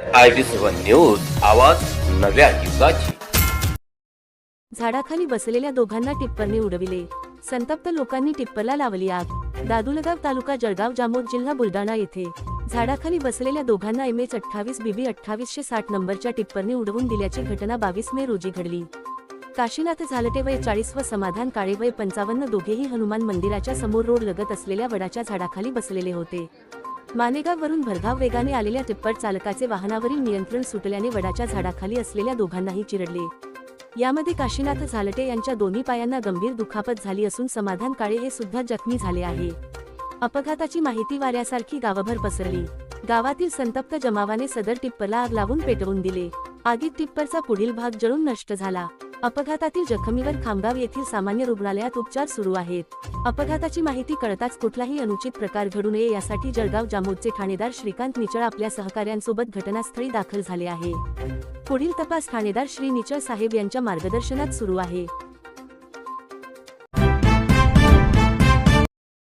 I T news आवाज नव्या युगाची. झाडाखाली बसलेल्या दोघांना टिप्परने उडविले. संतप्त लोकांनी टिप्परला लावली आग. दादुलगाव तालुका जळगाव जामोद जिल्हा बुलढाणा येथे. झाडाखाली बसलेल्या दोघांना एम एच अठ्ठावीस बीबी अठ्ठावीसशे साठ नंबरच्या टिप्परने उडवून दिल्याची घटना बावीस मे रोजी घडली. काशीनाथ झालटे वय चाळीस व समाधान काळे वय पंचावन्न दोघेही हनुमान मंदिराच्या समोर रोड लगत असलेल्या वडाच्या झाडाखाली बसलेले होते. मानेगाववरून भरधाव वेगाने आलेल्या टिप्पर चालकाचे वाहनावरील नियंत्रण सुटल्याने वडाच्या झाडाखाली असलेल्या दोघांनाही चिरडले. यामध्ये काशीनाथ झालटे यांच्या दोन्ही पायांना गंभीर दुखापत झाली असून समाधान काळे हे सुद्धा जखमी झाले आहे. अपघाताची माहिती वाऱ्यासारखी गावभर पसरली. गावातील संतप्त जमावाने सदर टिप्परला आग लावून पेटवून दिले. आगीत टिप्परचा पुढील भाग जळून नष्ट झाला. अपघातातील जखमीवर खामगाव येथील सामान्य रुग्णालयात उपचार सुरू आहेत. अपघाताची माहिती कळताच कुठलाही अनुचित प्रकार घडू नये यासाठी जळगाव जामोदचे ठाणेदार श्रीकांत निचळ आपल्या सहकाऱ्यांसोबत घटनास्थळी दाखल झाले आहे. पुढील तपास ठाणेदार श्री निचळ साहेब यांच्या मार्गदर्शनात सुरू आहे.